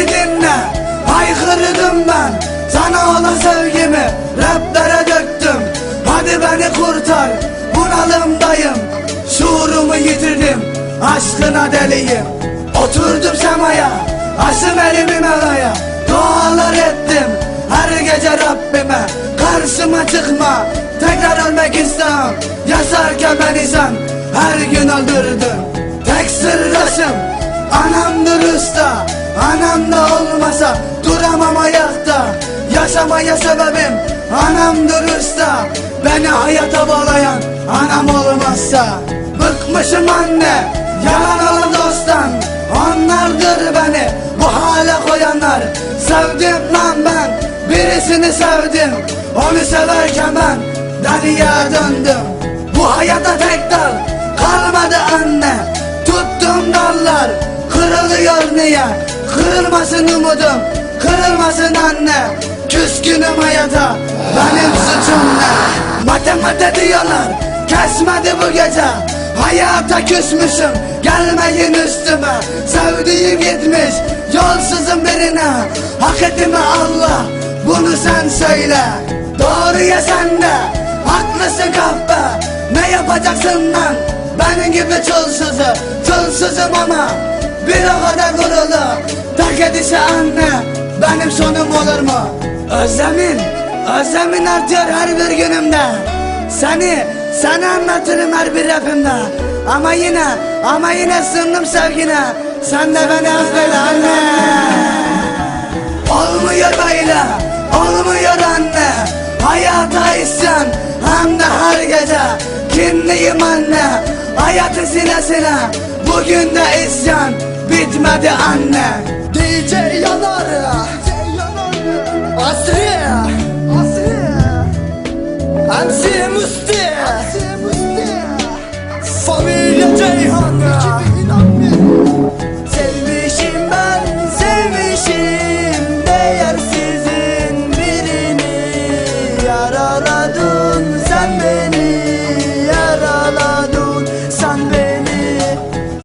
didimle Haykırdım ben. Sana olan sevgimi Rablere döktüm. Hadi beni kurtar Bunalımdayım. Şuurumu yitirdim Aşkına deliyim. Oturdum semaya Asım elimi melaya Dualar ettim Her gece Rabbime. Karşıma çıkma Tekrar ölmek istemem. Yazarken ben isem Her gün öldürdüm Tek sırdaşım Anamdır usta. Yaşamaya sebebim Anamdır usta Beni hayata bağlayan Anam olmazsa. Bıkmışım anne olan dosttan. Onlardır beni Bu hale koyanlar. Sevdim lan ben Birisini sevdim. Onu severken ben Deliye döndüm. Bu hayata tek dal Kalmadı anne. Tuttum dallar Kırılıyor niye? Kırılmasın umudum Kırılmasın anne Küskünüm hayata Benim suçum ne? Matematik diyorlar Kesmedi bu gece. Hayata küsmüşüm Gelmeyin üstüme. Sevdiğim gitmiş Yolsuzum birine. Hak etti mi Allah Bunu sen söyle. Doğru ya sen de Haklısın kahpe. Ne yapacaksın lan? Benim gibi çulsuzu Çulsuzum ama. Bir o kadar gururlu. Tak edişe anne Benim sonum olur mu Özlemin Özlemin artıyor her bir günümde. Seni Sana anlatırım her bir rapimde. Ama yine Ama yine sundum sevgine. Sen de beni affeyle anne. Olmuyor böyle Olmuyor anne. Hayata isyan Hem de her gece. Kinliyim anne? Hayatı sile sile. Bugün de isyan Bitmedi anne. DJ Yanar Asri Asri MC Musti. Familya Ceyhan Sevmişim